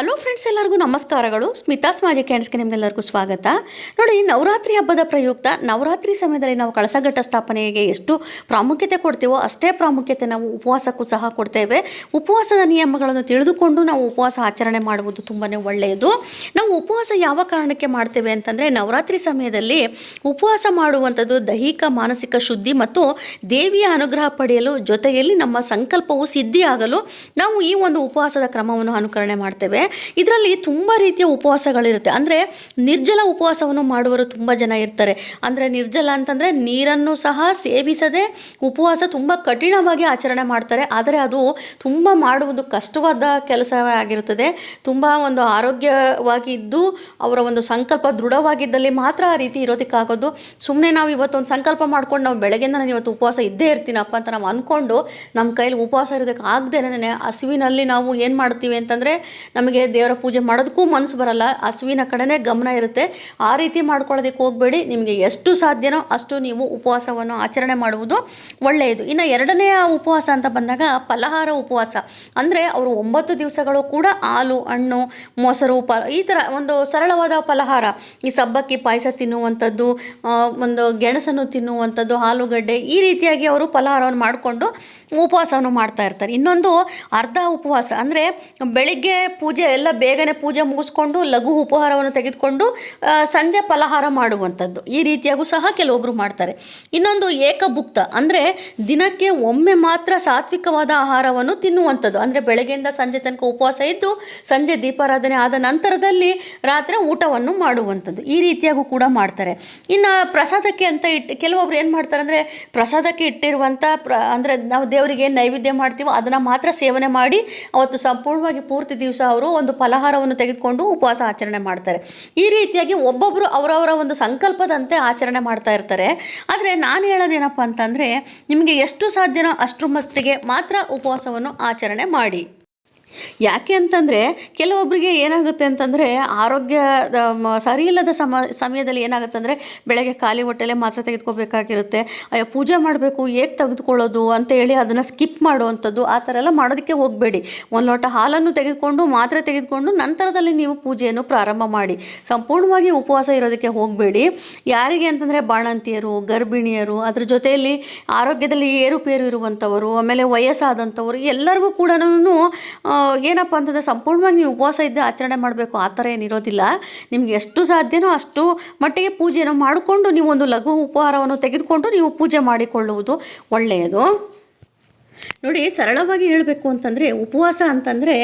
Hello friends ಎಲ್ಲರಿಗೂ ನಮಸ್ಕಾರಗಳು. ಸ್ಮಿತಾಸ್ ಸ್ಮಾಜಿ ಕ್ಯಾಂಡ್ಸ್ಗೆ ನಿಮಗೆಲ್ಲರಿಗೂ ಸ್ವಾಗತ. ನೋಡಿ, ನವರಾತ್ರಿ ಹಬ್ಬದ ಪ್ರಯುಕ್ತ, ನವರಾತ್ರಿ ಸಮಯದಲ್ಲಿ ನಾವು ಕಳಸಘಟ್ಟ ಸ್ಥಾಪನೆಗೆ ಎಷ್ಟು ಪ್ರಾಮುಖ್ಯತೆ ಕೊಡ್ತೀವೋ ಅಷ್ಟೇ ಪ್ರಾಮುಖ್ಯತೆ ನಾವು ಉಪವಾಸಕ್ಕೂ ಸಹ ಕೊಡ್ತೇವೆ. ಉಪವಾಸದ ನಿಯಮಗಳನ್ನು ತಿಳಿದುಕೊಂಡು ನಾವು ಉಪವಾಸ ಆಚರಣೆ ಮಾಡುವುದು ತುಂಬಾ ಒಳ್ಳೆಯದು. ನಾವು ಉಪವಾಸ ಯಾವ ಕಾರಣಕ್ಕೆ ಮಾಡ್ತೇವೆ ಅಂತಂದರೆ, ನವರಾತ್ರಿ ಸಮಯದಲ್ಲಿ ಉಪವಾಸ ಮಾಡುವಂಥದ್ದು ದೈಹಿಕ, ಮಾನಸಿಕ ಶುದ್ಧಿ ಮತ್ತು ದೇವಿಯ ಅನುಗ್ರಹ ಪಡೆಯಲು ಜೊತೆಯಲ್ಲಿ ನಮ್ಮ ಸಂಕಲ್ಪವು ಸಿದ್ಧಿಯಾಗಲು ನಾವು ಈ ಒಂದು ಉಪವಾಸದ ಕ್ರಮವನ್ನು ಅನುಕರಣೆ ಮಾಡ್ತೇವೆ. ಇದರಲ್ಲಿ ತುಂಬ ರೀತಿಯ ಉಪವಾಸಗಳಿರುತ್ತೆ. ಅಂದರೆ ನಿರ್ಜಲ ಉಪವಾಸವನ್ನು ಮಾಡುವರು ತುಂಬ ಜನ ಇರ್ತಾರೆ. ಅಂದರೆ ನಿರ್ಜಲ ಅಂತಂದರೆ ನೀರನ್ನು ಸಹ ಸೇವಿಸದೆ ಉಪವಾಸ ತುಂಬ ಕಠಿಣವಾಗಿ ಆಚರಣೆ ಮಾಡ್ತಾರೆ. ಆದರೆ ಅದು ತುಂಬ ಮಾಡುವುದು ಕಷ್ಟವಾದ ಕೆಲಸವೇ ಆಗಿರುತ್ತದೆ. ತುಂಬ ಒಂದು ಆರೋಗ್ಯವಾಗಿದ್ದು ಅವರ ಒಂದು ಸಂಕಲ್ಪ ದೃಢವಾಗಿದ್ದಲ್ಲಿ ಮಾತ್ರ ಆ ರೀತಿ ಇರೋದಕ್ಕಾಗೋದು. ಸುಮ್ಮನೆ ನಾವು ಇವತ್ತೊಂದು ಸಂಕಲ್ಪ ಮಾಡ್ಕೊಂಡು ನಾವು ಬೆಳಗ್ಗೆಯಿಂದ ನಾನು ಇವತ್ತು ಉಪವಾಸ ಇದ್ದೇ ಇರ್ತೀನಪ್ಪ ಅಂತ ನಾವು ಅಂದ್ಕೊಂಡು ನಮ್ಮ ಕೈಯಲ್ಲಿ ಉಪವಾಸ ಇರೋದಕ್ಕೆ ಆಗದೆ ಹಸುವಿನಲ್ಲಿ ನಾವು ಏನು ಮಾಡ್ತೀವಿ ಅಂತಂದರೆ ನಮಗೆ ದೇವರ ಪೂಜೆ ಮಾಡೋದಕ್ಕೂ ಮನಸ್ಸು ಬರಲ್ಲ, ಹಸುವಿನ ಕಡೆನೇ ಗಮನ ಇರುತ್ತೆ. ಆ ರೀತಿ ಮಾಡ್ಕೊಳ್ಳೋದಕ್ಕೆ ಹೋಗಬೇಡಿ. ನಿಮಗೆ ಎಷ್ಟು ಸಾಧ್ಯನೋ ಅಷ್ಟು ನೀವು ಉಪವಾಸವನ್ನು ಆಚರಣೆ ಮಾಡುವುದು ಒಳ್ಳೆಯದು. ಇನ್ನು ಎರಡನೆಯ ಉಪವಾಸ ಅಂತ ಬಂದಾಗ ಫಲಹಾರ ಉಪವಾಸ. ಅಂದರೆ ಅವರು ಒಂಬತ್ತು ದಿವಸಗಳು ಕೂಡ ಹಾಲು, ಹಣ್ಣು, ಮೊಸರು, ಪ, ಈ ಥರ ಒಂದು ಸರಳವಾದ ಫಲಹಾರ. ಈ ಸಬ್ಬಕ್ಕಿ ಪಾಯಸ ತಿನ್ನುವಂಥದ್ದು ಒಂದು ಗೆಣಸನ್ನು ತಿನ್ನುವಂಥದ್ದು, ಆಲೂಗಡ್ಡೆ, ಈ ರೀತಿಯಾಗಿ ಅವರು ಫಲಹಾರವನ್ನು ಮಾಡಿಕೊಂಡು ಉಪವಾಸವನ್ನು ಮಾಡ್ತಾ ಇರ್ತಾರೆ. ಇನ್ನೊಂದು ಅರ್ಧ ಉಪವಾಸ. ಅಂದರೆ ಬೆಳಿಗ್ಗೆ ಪೂಜೆ ಎಲ್ಲ ಬೇಗನೆ ಪೂಜೆ ಮುಗಿಸ್ಕೊಂಡು ಲಘು ಉಪಹಾರವನ್ನು ತೆಗೆದುಕೊಂಡು ಸಂಜೆ ಫಲಹಾರ ಮಾಡುವಂಥದ್ದು. ಈ ರೀತಿಯಾಗೂ ಸಹ ಕೆಲವೊಬ್ಬರು ಮಾಡ್ತಾರೆ. ಇನ್ನೊಂದು ಏಕಭುಕ್ತ, ಅಂದರೆ ದಿನಕ್ಕೆ ಒಮ್ಮೆ ಮಾತ್ರ ಸಾತ್ವಿಕವಾದ ಆಹಾರವನ್ನು ತಿನ್ನುವಂಥದ್ದು. ಅಂದರೆ ಬೆಳಗ್ಗೆಯಿಂದ ಸಂಜೆ ತನಕ ಉಪವಾಸ ಇದ್ದು, ಸಂಜೆ ದೀಪಾರಾಧನೆ ಆದ ನಂತರದಲ್ಲಿ ರಾತ್ರಿ ಊಟವನ್ನು ಮಾಡುವಂಥದ್ದು. ಈ ರೀತಿಯಾಗೂ ಕೂಡ ಮಾಡ್ತಾರೆ. ಇನ್ನು ಪ್ರಸಾದಕ್ಕೆ ಅಂತ ಇಟ್ಟು ಕೆಲವೊಬ್ರು ಏನು ಮಾಡ್ತಾರೆ ಅಂದರೆ, ಪ್ರಸಾದಕ್ಕೆ ಇಟ್ಟಿರುವಂಥ ಪ್ರ, ಅಂದರೆ ನಾವು ದೇವರಿಗೆ ನೈವೇದ್ಯ ಮಾಡ್ತೀವೋ ಅದನ್ನು ಮಾತ್ರ ಸೇವನೆ ಮಾಡಿ, ಅವತ್ತು ಸಂಪೂರ್ಣವಾಗಿ ಪೂರ್ತಿ ದಿವಸ ಅವರು ಒಂದು ಫಲಹಾರವನ್ನು ತೆಗೆದುಕೊಂಡು ಉಪವಾಸ ಆಚರಣೆ ಮಾಡ್ತಾರೆ. ಈ ರೀತಿಯಾಗಿ ಒಬ್ಬೊಬ್ಬರು ಅವರವರ ಒಂದು ಸಂಕಲ್ಪದಂತೆ ಆಚರಣೆ ಮಾಡ್ತಾ ಇರ್ತಾರೆ. ಆದರೆ ನಾನು ಹೇಳೋದೇನಪ್ಪ ಅಂತಂದರೆ, ನಿಮಗೆ ಎಷ್ಟು ಸಾಧ್ಯನೋ ಅಷ್ಟರ ಮಟ್ಟಿಗೆ ಮಾತ್ರ ಉಪವಾಸವನ್ನು ಆಚರಣೆ ಮಾಡಿ. ಯಾಕೆ ಅಂತಂದರೆ ಕೆಲವೊಬ್ಬರಿಗೆ ಏನಾಗುತ್ತೆ ಅಂತಂದರೆ ಆರೋಗ್ಯ, ಮ- ಸರಿಯಿಲ್ಲದ ಸಮ, ಸಮಯದಲ್ಲಿ ಏನಾಗುತ್ತೆ ಅಂದರೆ ಬೆಳಗ್ಗೆ ಖಾಲಿ ಹೊಟ್ಟೆಲೆ ಮಾತ್ರ ತೆಗೆದುಕೋಬೇಕಾಗಿರುತ್ತೆ. ಅಯ್ಯೋ, ಪೂಜೆ ಮಾಡಬೇಕು, ಹೇಗೆ ತೆಗೆದುಕೊಳ್ಳೋದು ಅಂತ ಹೇಳಿ ಅದನ್ನು ಸ್ಕಿಪ್ ಮಾಡುವಂಥದ್ದು ಆ ಥರ ಎಲ್ಲ ಮಾಡೋದಕ್ಕೆ ಹೋಗಬೇಡಿ. ಒಂದು ಲೋಟ ಹಾಲನ್ನು ತೆಗೆದುಕೊಂಡು ಮಾತ್ರೆ ತೆಗೆದುಕೊಂಡು ನಂತರದಲ್ಲಿ ನೀವು ಪೂಜೆಯನ್ನು ಪ್ರಾರಂಭ ಮಾಡಿ. ಸಂಪೂರ್ಣವಾಗಿ ಉಪವಾಸ ಇರೋದಕ್ಕೆ ಹೋಗಬೇಡಿ. ಯಾರಿಗೆ ಅಂತಂದರೆ ಬಾಣಂತಿಯರು, ಗರ್ಭಿಣಿಯರು, ಅದ್ರ ಜೊತೆಯಲ್ಲಿ ಆರೋಗ್ಯದಲ್ಲಿ ಏರುಪೇರು ಇರುವಂಥವರು, ಆಮೇಲೆ ವಯಸ್ಸಾದಂಥವರು ಎಲ್ಲರಿಗೂ ಕೂಡ ಏನಪ್ಪ ಅಂತಂದರೆ ಸಂಪೂರ್ಣವಾಗಿ ನೀವು ಉಪವಾಸ ಇದ್ದೇ ಆಚರಣೆ ಮಾಡಬೇಕು, ಆ ಥರ ಏನಿರೋದಿಲ್ಲ ನಿಮ್ಗೆ ಎಷ್ಟು ಸಾಧ್ಯನೋ ಅಷ್ಟು ಮಟ್ಟಿಗೆ ಪೂಜೆಯನ್ನು ಮಾಡಿಕೊಂಡು ನೀವು ಒಂದು ಲಘು ಉಪಹಾರವನ್ನು ತೆಗೆದುಕೊಂಡು ನೀವು ಪೂಜೆ ಮಾಡಿಕೊಳ್ಳುವುದು ಒಳ್ಳೆಯದು. ನೋಡಿ, ಸರಳವಾಗಿ ಹೇಳಬೇಕು ಅಂತಂದರೆ, ಉಪವಾಸ ಅಂತಂದರೆ,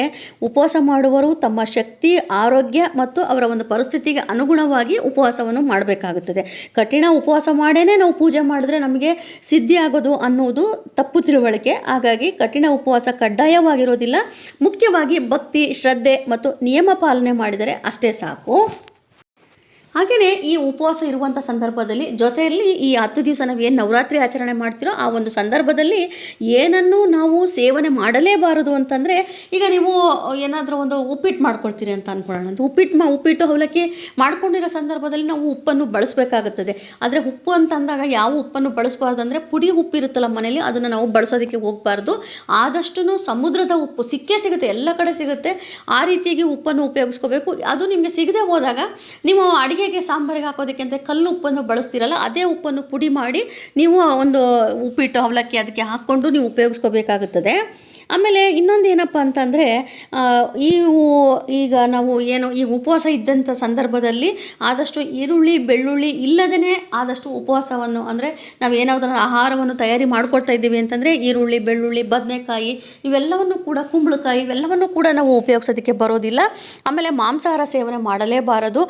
ಉಪವಾಸ ಮಾಡುವವರು ತಮ್ಮ ಶಕ್ತಿ, ಆರೋಗ್ಯ ಮತ್ತು ಅವರ ಒಂದು ಪರಿಸ್ಥಿತಿಗೆ ಅನುಗುಣವಾಗಿ ಉಪವಾಸವನ್ನು ಮಾಡಬೇಕಾಗುತ್ತದೆ. ಕಠಿಣ ಉಪವಾಸ ಮಾಡೇ ನಾವು ಪೂಜೆ ಮಾಡಿದ್ರೆ ನಮಗೆ ಸಿದ್ಧಿ ಆಗೋದು ಅನ್ನೋದು ತಪ್ಪು ತಿಳುವಳಿಕೆ. ಹಾಗಾಗಿ ಕಠಿಣ ಉಪವಾಸ ಕಡ್ಡಾಯವಾಗಿರೋದಿಲ್ಲ. ಮುಖ್ಯವಾಗಿ ಭಕ್ತಿ, ಶ್ರದ್ಧೆ ಮತ್ತು ನಿಯಮ ಪಾಲನೆ ಮಾಡಿದರೆ ಅಷ್ಟೇ ಸಾಕು. ಹಾಗೆಯೇ ಈ ಉಪವಾಸ ಇರುವಂಥ ಸಂದರ್ಭದಲ್ಲಿ ಜೊತೆಯಲ್ಲಿ ಈ ಹತ್ತು ದಿವಸ ನಾವು ಏನು ನವರಾತ್ರಿ ಆಚರಣೆ ಮಾಡ್ತಿರೋ ಆ ಒಂದು ಸಂದರ್ಭದಲ್ಲಿ ಏನನ್ನು ನಾವು ಸೇವನೆ ಮಾಡಲೇಬಾರದು ಅಂತಂದರೆ ಈಗ ನೀವು ಏನಾದರೂ ಒಂದು ಉಪ್ಪಿಟ್ಟು ಮಾಡ್ಕೊಳ್ತೀರಿ ಅಂತ ಅಂದ್ಕೊಳ್ಳೋಣ ಅಂತ ಉಪ್ಪಿಟ್ಟು ಮಾ, ಉಪ್ಪಿಟ್ಟು ಅವಲಕ್ಕಿ ಮಾಡ್ಕೊಂಡಿರೋ ಸಂದರ್ಭದಲ್ಲಿ ನಾವು ಉಪ್ಪನ್ನು ಬಳಸಬೇಕಾಗುತ್ತದೆ. ಆದರೆ ಉಪ್ಪು ಅಂತ ಅಂದಾಗ ಯಾವ ಉಪ್ಪನ್ನು ಬಳಸಬಾರ್ದು ಅಂದರೆ ಪುಡಿ ಉಪ್ಪು ಇರುತ್ತಲ್ಲ ಮನೇಲಿ ಅದನ್ನು ನಾವು ಬಳಸೋದಕ್ಕೆ ಹೋಗಬಾರ್ದು. ಆದಷ್ಟು ಸಮುದ್ರದ ಉಪ್ಪು ಸಿಕ್ಕೇ ಸಿಗುತ್ತೆ, ಎಲ್ಲ ಕಡೆ ಸಿಗುತ್ತೆ. ಆ ರೀತಿಯಾಗಿ ಉಪ್ಪನ್ನು ಉಪಯೋಗಿಸ್ಕೋಬೇಕು. ಅದು ನಿಮಗೆ ಸಿಗದೆ ಹೋದಾಗ ನೀವು ಅಡುಗೆಗೆ ಸಾಂಬಾರಿಗೆ ಹಾಕೋದಕ್ಕೆ ಅಂದರೆ ಕಲ್ಲು ಉಪ್ಪನ್ನು ಬಳಸ್ತಿರಲ್ಲ, ಅದೇ ಉಪ್ಪನ್ನು ಪುಡಿ ಮಾಡಿ ನೀವು ಒಂದು ಉಪ್ಪಿಟ್ಟು, ಅವಲಕ್ಕಿ ಅದಕ್ಕೆ ಹಾಕ್ಕೊಂಡು ನೀವು ಉಪಯೋಗಿಸ್ಕೋಬೇಕಾಗುತ್ತದೆ. ಆಮೇಲೆ ಇನ್ನೊಂದು ಏನಪ್ಪ ಅಂತಂದರೆ ಈ ಈಗ ನಾವು ಏನು, ಈ ಉಪವಾಸ ಇದ್ದಂಥ ಸಂದರ್ಭದಲ್ಲಿ ಆದಷ್ಟು ಈರುಳ್ಳಿ, ಬೆಳ್ಳುಳ್ಳಿ ಇಲ್ಲದೇ ಆದಷ್ಟು ಉಪವಾಸವನ್ನು, ಅಂದರೆ ನಾವು ಏನಾದರೂ ಆಹಾರವನ್ನು ತಯಾರಿ ಮಾಡ್ಕೊಳ್ತಾ ಇದ್ದೀವಿ ಅಂತಂದರೆ, ಈರುಳ್ಳಿ, ಬೆಳ್ಳುಳ್ಳಿ, ಬದನೆಕಾಯಿ ಇವೆಲ್ಲವನ್ನು ಕೂಡ ಕುಂಬಳಕಾಯಿ ಇವೆಲ್ಲವನ್ನು ಕೂಡ ನಾವು ಉಪಯೋಗಿಸೋದಕ್ಕೆ ಬರೋದಿಲ್ಲ. ಆಮೇಲೆ ಮಾಂಸಾಹಾರ ಸೇವನೆ ಮಾಡಲೇಬಾರದು.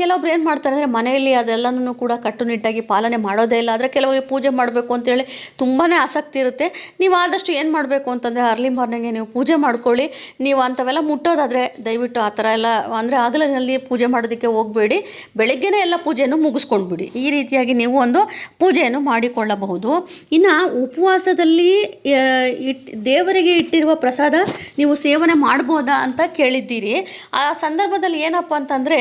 ಕೆಲವೊಬ್ರು ಏನು ಮಾಡ್ತಾರೆ ಅಂದರೆ, ಮನೆಯಲ್ಲಿ ಅದೆಲ್ಲನೂ ಕೂಡ ಕಟ್ಟುನಿಟ್ಟಾಗಿ ಪಾಲನೆ ಮಾಡೋದೇ ಇಲ್ಲ. ಆದರೆ ಕೆಲವರಿಗೆ ಪೂಜೆ ಮಾಡಬೇಕು ಅಂತೇಳಿ ತುಂಬಾ ಆಸಕ್ತಿ ಇರುತ್ತೆ. ನೀವು ಆದಷ್ಟು ಏನು ಮಾಡಬೇಕು ಅಂತಂದರೆ ಅರ್ಲಿ ಮಾರ್ನಿಂಗೆ ನೀವು ಪೂಜೆ ಮಾಡ್ಕೊಳ್ಳಿ. ನೀವು ಅಂಥವೆಲ್ಲ ಮುಟ್ಟೋದಾದರೆ ದಯವಿಟ್ಟು ಆ ಥರ ಎಲ್ಲ ಅಂದರೆ ಆಗಲಿನಲ್ಲಿ ಪೂಜೆ ಮಾಡೋದಕ್ಕೆ ಹೋಗಬೇಡಿ. ಬೆಳಗ್ಗೆನೇ ಎಲ್ಲ ಪೂಜೆಯನ್ನು ಮುಗಿಸ್ಕೊಂಡ್ಬಿಡಿ. ಈ ರೀತಿಯಾಗಿ ನೀವು ಒಂದು ಪೂಜೆಯನ್ನು ಮಾಡಿಕೊಳ್ಳಬಹುದು. ಇನ್ನು ಉಪವಾಸದಲ್ಲಿ ಇಟ್, ದೇವರಿಗೆ ಇಟ್ಟಿರುವ ಪ್ರಸಾದ ನೀವು ಸೇವನೆ ಮಾಡ್ಬೋದಾ ಅಂತ ಕೇಳಿದ್ದೀರಿ. ಆ ಸಂದರ್ಭದಲ್ಲಿ ಏನಪ್ಪ ಅಂತಂದರೆ,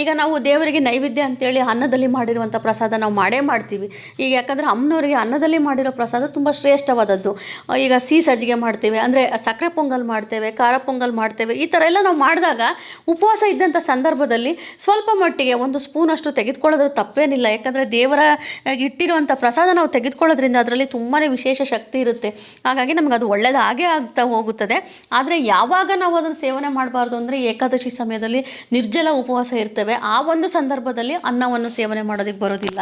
ಈಗ ನಾವು ದೇವರಿಗೆ ನೈವೇದ್ಯ ಅಂತೇಳಿ ಅನ್ನದಲ್ಲಿ ಮಾಡಿರುವಂಥ ಪ್ರಸಾದ ನಾವು ಮಾಡೇ ಮಾಡ್ತೀವಿ. ಈಗ ಯಾಕಂದರೆ ಅಮ್ಮನವರಿಗೆ ಅನ್ನದಲ್ಲಿ ಮಾಡಿರೋ ಪ್ರಸಾದ ತುಂಬ ಶ್ರೇಷ್ಠವಾದದ್ದು. ಈಗ ಸಿಹಿ ಸಜ್ಜಿಗೆ ಮಾಡ್ತಾರೆ ಮಾಡ್ತೇವೆ, ಅಂದರೆ ಸಕ್ಕರೆ ಪೊಂಗಲ್ ಮಾಡ್ತೇವೆ, ಖಾರ ಪೊಂಗಲ್ ಮಾಡ್ತೇವೆ, ಈ ಥರ ಎಲ್ಲ ನಾವು ಮಾಡಿದಾಗ ಉಪವಾಸ ಇದ್ದಂಥ ಸಂದರ್ಭದಲ್ಲಿ ಸ್ವಲ್ಪ ಮಟ್ಟಿಗೆ ಒಂದು ಸ್ಪೂನಷ್ಟು ತೆಗೆದುಕೊಳ್ಳೋದ್ರ ತಪ್ಪೇನಿಲ್ಲ. ಯಾಕಂದರೆ ದೇವರ ಇಟ್ಟಿರುವಂಥ ಪ್ರಸಾದ ನಾವು ತೆಗೆದುಕೊಳ್ಳೋದ್ರಿಂದ ಅದರಲ್ಲಿ ತುಂಬಾ ವಿಶೇಷ ಶಕ್ತಿ ಇರುತ್ತೆ. ಹಾಗಾಗಿ ನಮ್ಗೆ ಅದು ಒಳ್ಳೇದು ಹಾಗೇ ಆಗ್ತಾ ಹೋಗುತ್ತದೆ. ಆದರೆ ಯಾವಾಗ ನಾವು ಅದನ್ನು ಸೇವನೆ ಮಾಡಬಾರ್ದು ಅಂದರೆ ಏಕಾದಶಿ ಸಮಯದಲ್ಲಿ ನಿರ್ಜಲ ಉಪವಾಸ ಇರ್ತೇವೆ. ಆ ಒಂದು ಸಂದರ್ಭದಲ್ಲಿ ಅನ್ನವನ್ನು ಸೇವನೆ ಮಾಡೋದಕ್ಕೆ ಬರೋದಿಲ್ಲ.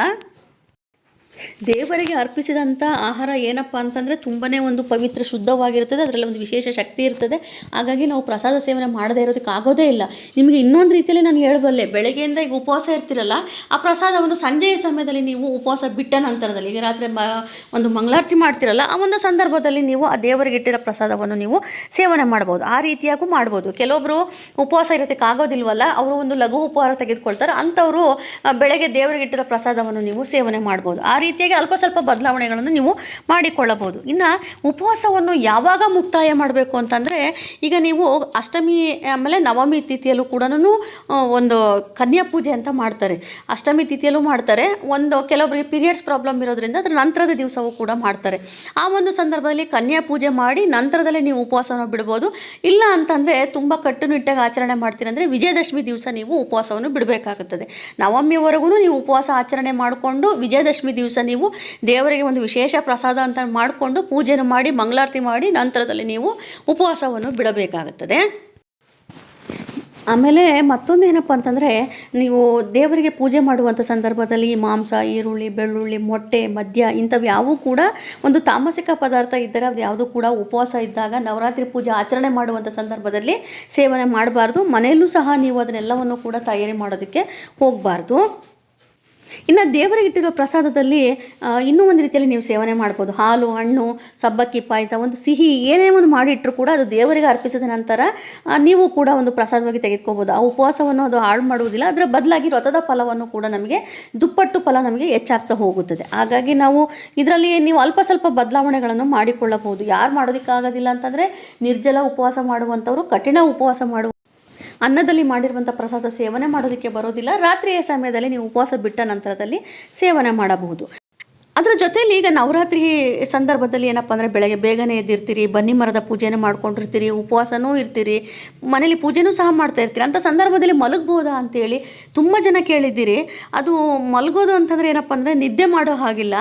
ದೇವರಿಗೆ ಅರ್ಪಿಸಿದಂಥ ಆಹಾರ ಏನಪ್ಪ ಅಂತಂದರೆ ತುಂಬಾ ಒಂದು ಪವಿತ್ರ ಶುದ್ಧವಾಗಿರ್ತದೆ, ಅದರಲ್ಲಿ ಒಂದು ವಿಶೇಷ ಶಕ್ತಿ ಇರ್ತದೆ. ಹಾಗಾಗಿ ನಾವು ಪ್ರಸಾದ ಸೇವನೆ ಮಾಡದೇ ಇರೋದಕ್ಕೆ ಆಗೋದೇ ಇಲ್ಲ. ನಿಮಗೆ ಇನ್ನೊಂದು ರೀತಿಯಲ್ಲಿ ನಾನು ಹೇಳಬಲ್ಲೆ, ಬೆಳಗ್ಗೆಯಿಂದ ಈಗ ಉಪವಾಸ ಇರ್ತಿರಲ್ಲ, ಆ ಪ್ರಸಾದವನ್ನು ಸಂಜೆಯ ಸಮಯದಲ್ಲಿ ನೀವು ಉಪವಾಸ ಬಿಟ್ಟ ನಂತರದಲ್ಲಿ, ಈಗ ರಾತ್ರಿ ಒಂದು ಮಂಗಳಾರತಿ ಮಾಡ್ತಿರಲ್ಲ ಆ ಒಂದು ಸಂದರ್ಭದಲ್ಲಿ ನೀವು ಆ ದೇವರಿಗೆ ಇಟ್ಟಿರೋ ಪ್ರಸಾದವನ್ನು ನೀವು ಸೇವನೆ ಮಾಡ್ಬೋದು. ಆ ರೀತಿಯಾಗೂ ಮಾಡ್ಬೋದು. ಕೆಲವೊಬ್ಬರು ಉಪವಾಸ ಇರೋದಕ್ಕೆ ಆಗೋದಿಲ್ವಲ್ಲ, ಅವರು ಒಂದು ಲಘು ಉಪಹಾರ ತೆಗೆದುಕೊಳ್ತಾರೆ, ಅಂಥವರು ಬೆಳಗ್ಗೆ ದೇವರಿಗೆ ಇಟ್ಟಿರೋ ಪ್ರಸಾದವನ್ನು ನೀವು ಸೇವನೆ ಮಾಡ್ಬೋದು. ಆ ರೀತಿಯಾಗಿ ಅಲ್ಪ ಸ್ವಲ್ಪ ಬದಲಾವಣೆಗಳನ್ನು ನೀವು ಮಾಡಿಕೊಳ್ಳಬಹುದು. ಇನ್ನು ಉಪವಾಸವನ್ನು ಯಾವಾಗ ಮುಕ್ತಾಯ ಮಾಡಬೇಕು ಅಂತಂದರೆ, ಈಗ ನೀವು ಅಷ್ಟಮಿ, ಆಮೇಲೆ ನವಮಿ ತಿಥಿಯಲ್ಲೂ ಕೂಡ ಒಂದು ಕನ್ಯಾ ಪೂಜೆ ಅಂತ ಮಾಡ್ತಾರೆ. ಅಷ್ಟಮಿ ತಿಥಿಯಲ್ಲೂ ಮಾಡ್ತಾರೆ. ಒಂದು ಕೆಲವೊಬ್ಬರಿಗೆ ಪೀರಿಯಡ್ಸ್ ಪ್ರಾಬ್ಲಮ್ ಇರೋದ್ರಿಂದ ಅದರ ನಂತರದ ದಿವಸವೂ ಕೂಡ ಮಾಡ್ತಾರೆ. ಆ ಒಂದು ಸಂದರ್ಭದಲ್ಲಿ ಕನ್ಯಾ ಪೂಜೆ ಮಾಡಿ ನಂತರದಲ್ಲೇ ನೀವು ಉಪವಾಸವನ್ನು ಬಿಡ್ಬೋದು. ಇಲ್ಲ ಅಂತಂದರೆ ತುಂಬ ಕಟ್ಟುನಿಟ್ಟಾಗಿ ಆಚರಣೆ ಮಾಡ್ತೀರಿ ಅಂದರೆ ವಿಜಯದಶಮಿ ದಿವಸ ನೀವು ಉಪವಾಸವನ್ನು ಬಿಡಬೇಕಾಗುತ್ತದೆ. ನವಮಿವರೆಗೂ ನೀವು ಉಪವಾಸ ಆಚರಣೆ ಮಾಡಿಕೊಂಡು ವಿಜಯದಶಮಿ ದಿವಸ ನೀವು ದೇವರಿಗೆ ಒಂದು ವಿಶೇಷ ಪ್ರಸಾದ ಅಂತ ಮಾಡಿಕೊಂಡು ಪೂಜೆನ ಮಾಡಿ, ಮಂಗಳಾರತಿ ಮಾಡಿ ನಂತರದಲ್ಲಿ ನೀವು ಉಪವಾಸವನ್ನು ಬಿಡಬೇಕಾಗುತ್ತದೆ. ಆಮೇಲೆ ಮತ್ತೊಂದು ಏನಪ್ಪ ಅಂತಂದರೆ, ನೀವು ದೇವರಿಗೆ ಪೂಜೆ ಮಾಡುವಂಥ ಸಂದರ್ಭದಲ್ಲಿ ಮಾಂಸ, ಈರುಳ್ಳಿ, ಬೆಳ್ಳುಳ್ಳಿ, ಮೊಟ್ಟೆ, ಮದ್ಯ ಇಂಥವು ಯಾವೂ ಕೂಡ ಒಂದು ತಾಮಸಿಕ ಪದಾರ್ಥ ಇದ್ದರೆ ಅದು ಯಾವುದೂ ಕೂಡ ಉಪವಾಸ ಇದ್ದಾಗ ನವರಾತ್ರಿ ಪೂಜೆ ಆಚರಣೆ ಮಾಡುವಂಥ ಸಂದರ್ಭದಲ್ಲಿ ಸೇವನೆ ಮಾಡಬಾರ್ದು. ಮನೆಯಲ್ಲೂ ಸಹ ನೀವು ಅದನ್ನೆಲ್ಲವನ್ನು ಕೂಡ ತಯಾರಿ ಮಾಡೋದಕ್ಕೆ ಹೋಗಬಾರ್ದು. ಇನ್ನು ದೇವರಿಗೆ ಇಟ್ಟಿರೋ ಪ್ರಸಾದದಲ್ಲಿ ಇನ್ನೂ ಒಂದು ರೀತಿಯಲ್ಲಿ ನೀವು ಸೇವನೆ ಮಾಡ್ಬೋದು. ಹಾಲು, ಹಣ್ಣು, ಸಬ್ಬಕ್ಕಿ, ಪಾಯಸ, ಒಂದು ಸಿಹಿ, ಏನೇ ಒಂದು ಮಾಡಿಟ್ಟರು ಕೂಡ ಅದು ದೇವರಿಗೆ ಅರ್ಪಿಸಿದ ನಂತರ ನೀವು ಕೂಡ ಒಂದು ಪ್ರಸಾದವಾಗಿ ತೆಗೆದುಕೋಬೋದು. ಆ ಉಪವಾಸವನ್ನು ಅದು ಹಾಳು ಮಾಡುವುದಿಲ್ಲ, ಅದರ ಬದಲಾಗಿ ವ್ರತದ ಫಲವನ್ನು ಕೂಡ ನಮಗೆ, ದುಪ್ಪಟ್ಟು ಫಲ ನಮಗೆ ಹೆಚ್ಚಾಗ್ತಾ ಹೋಗುತ್ತದೆ. ಹಾಗಾಗಿ ನಾವು ಇದರಲ್ಲಿ ನೀವು ಅಲ್ಪ ಸ್ವಲ್ಪ ಬದಲಾವಣೆಗಳನ್ನು ಮಾಡಿಕೊಳ್ಳಬಹುದು. ಯಾರು ಮಾಡೋದಕ್ಕಾಗೋದಿಲ್ಲ ಅಂತಂದರೆ ನಿರ್ಜಲ ಉಪವಾಸ ಮಾಡುವಂಥವರು, ಕಠಿಣ ಉಪವಾಸ ಮಾಡುವ ಅನ್ನದಲ್ಲಿ ಮಾಡಿರುವಂಥ ಪ್ರಸಾದ ಸೇವನೆ ಮಾಡೋದಕ್ಕೆ ಬರೋದಿಲ್ಲ. ರಾತ್ರಿಯ ಸಮಯದಲ್ಲಿ ನೀವು ಉಪವಾಸ ಬಿಟ್ಟ ನಂತರದಲ್ಲಿ ಸೇವನೆ ಮಾಡಬಹುದು. ಅದರ ಜೊತೆಯಲ್ಲಿ ಈಗ ನವರಾತ್ರಿ ಸಂದರ್ಭದಲ್ಲಿ ಏನಪ್ಪ ಅಂದರೆ ಬೆಳಗ್ಗೆ ಬೇಗನೆ ಎದ್ದಿರ್ತೀರಿ, ಬನ್ನಿ ಮರದ ಪೂಜೆನೂ ಮಾಡ್ಕೊಂಡಿರ್ತೀರಿ, ಉಪವಾಸನೂ ಇರ್ತೀರಿ, ಮನೇಲಿ ಪೂಜೆನೂ ಸಹ ಮಾಡ್ತಾ ಇರ್ತೀರಿ. ಅಂಥ ಸಂದರ್ಭದಲ್ಲಿ ಮಲಗ್ಬೋದಾ ಅಂತೇಳಿ ತುಂಬ ಜನ ಕೇಳಿದ್ದೀರಿ. ಅದು ಮಲಗೋದು ಅಂತಂದರೆ ಏನಪ್ಪ ಅಂದರೆ ನಿದ್ದೆ ಮಾಡೋ ಹಾಗಿಲ್ಲ.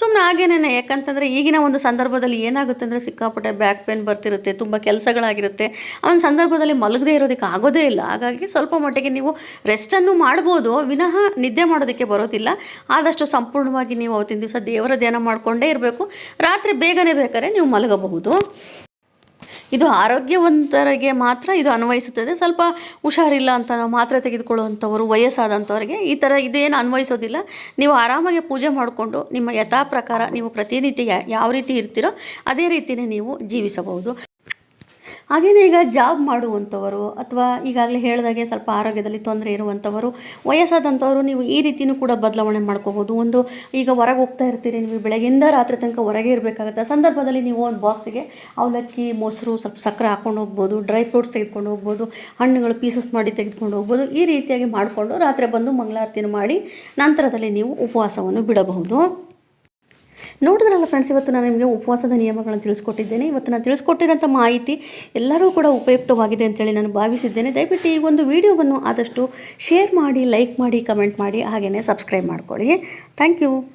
ಸುಮ್ಮನೆ ಹಾಗೇನೇ ಯಾಕಂತಂದರೆ ಈಗಿನ ಒಂದು ಸಂದರ್ಭದಲ್ಲಿ ಏನಾಗುತ್ತೆ ಅಂದರೆ ಸಿಕ್ಕಾಪಟ್ಟೆ ಬ್ಯಾಕ್ ಪೇನ್ ಬರ್ತಿರುತ್ತೆ, ತುಂಬ ಕೆಲಸಗಳಾಗಿರುತ್ತೆ. ಆ ಒಂದು ಸಂದರ್ಭದಲ್ಲಿ ಮಲಗದೇ ಇರೋದಕ್ಕೆ ಆಗೋದೇ ಇಲ್ಲ. ಹಾಗಾಗಿ ಸ್ವಲ್ಪ ಮಟ್ಟಿಗೆ ನೀವು ರೆಸ್ಟನ್ನು ಮಾಡ್ಬೋದು, ವಿನಃ ನಿದ್ದೆ ಮಾಡೋದಕ್ಕೆ ಬರೋದಿಲ್ಲ. ಆದಷ್ಟು ಸಂಪೂರ್ಣವಾಗಿ ನೀವು ಅವತ್ತಿನ ದಿವಸ ದೇವರ ಧ್ಯಾನ ಮಾಡಿಕೊಂಡೇ ಇರಬೇಕು. ರಾತ್ರಿ ಬೇಗನೆ ಬೇಕಾದ್ರೆ ನೀವು ಮಲಗಬಹುದು. ಇದು ಆರೋಗ್ಯವಂತರಿಗೆ ಮಾತ್ರ ಇದು ಅನ್ವಯಿಸುತ್ತದೆ. ಸ್ವಲ್ಪ ಹುಷಾರಿಲ್ಲ ಅಂತ ನಾವು ಮಾತ್ರೆ ತೆಗೆದುಕೊಳ್ಳುವಂಥವರು, ವಯಸ್ಸಾದಂಥವ್ರಿಗೆ ಈ ಥರ ಇದೇನು ಅನ್ವಯಿಸೋದಿಲ್ಲ. ನೀವು ಆರಾಮಾಗಿ ಪೂಜೆ ಮಾಡಿಕೊಂಡು ನಿಮ್ಮ ಯಥಾ ಪ್ರಕಾರ ನೀವು ಪ್ರತಿನಿತ್ಯ ಯಾವ ರೀತಿ ಇರ್ತೀರೋ ಅದೇ ರೀತಿಯೇ ನೀವು ಜೀವಿಸಬಹುದು. ಹಾಗೆಯೇ ಈಗ ಜಾಬ್ ಮಾಡುವಂಥವರು ಅಥವಾ ಈಗಾಗಲೇ ಹೇಳಿದಾಗೆ ಸ್ವಲ್ಪ ಆರೋಗ್ಯದಲ್ಲಿ ತೊಂದರೆ ಇರುವಂಥವರು, ವಯಸ್ಸಾದಂಥವರು ನೀವು ಈ ರೀತಿಯೂ ಕೂಡ ಬದಲಾವಣೆ ಮಾಡ್ಕೋಬೋದು. ಒಂದು ಈಗ ಹೊರಗೆ ಹೋಗ್ತಾ ಇರ್ತೀರಿ, ನೀವು ಬೆಳಗ್ಗೆಯಿಂದ ರಾತ್ರಿ ತನಕ ಹೊರಗೆ ಇರಬೇಕಾಗುತ್ತೆ. ಸಂದರ್ಭದಲ್ಲಿ ನೀವು ಒಂದು ಬಾಕ್ಸಿಗೆ ಅವಲಕ್ಕಿ, ಮೊಸರು ಸ್ವಲ್ಪ ಸಕ್ಕರೆ ಹಾಕ್ಕೊಂಡು ಹೋಗ್ಬೋದು ಡ್ರೈ ಫ್ರೂಟ್ಸ್ ತೆಗೆದುಕೊಂಡು ಹೋಗ್ಬೋದು, ಹಣ್ಣುಗಳು ಪೀಸಸ್ ಮಾಡಿ ತೆಗೆದುಕೊಂಡು ಹೋಗ್ಬೋದು, ಈ ರೀತಿಯಾಗಿ ಮಾಡಿಕೊಂಡು ರಾತ್ರಿ ಬಂದು ಮಂಗಳಾರತಿಯನ್ನು ಮಾಡಿ ನಂತರದಲ್ಲಿ ನೀವು ಉಪವಾಸವನ್ನು ಬಿಡಬಹುದು. ನೋಡಿದ್ರಲ್ಲ ಫ್ರೆಂಡ್ಸ್ ಇವತ್ತು ನಾನು ನಿಮಗೆ ಉಪವಾಸದ ನಿಯಮಗಳನ್ನು ತಿಳಿಸ್ಕೊಟ್ಟಿದ್ದೇನೆ. ಇವತ್ತು ನಾನು ತಿಳಿಸ್ಕೊಟ್ಟಿರೋಂಥ ಮಾಹಿತಿ ಎಲ್ಲರೂ ಕೂಡ ಉಪಯುಕ್ತವಾಗಿದೆ ಅಂತೇಳಿ ನಾನು ಭಾವಿಸಿದ್ದೇನೆ. ದಯವಿಟ್ಟು ಈ ಒಂದು ವಿಡಿಯೋವನ್ನು ಆದಷ್ಟು ಶೇರ್ ಮಾಡಿ ಲೈಕ್ ಮಾಡಿ ಕಮೆಂಟ್ ಮಾಡಿ ಹಾಗೆಯೇ ಸಬ್ಸ್ಕ್ರೈಬ್ ಮಾಡಿಕೊಳ್ಳಿ. Thank you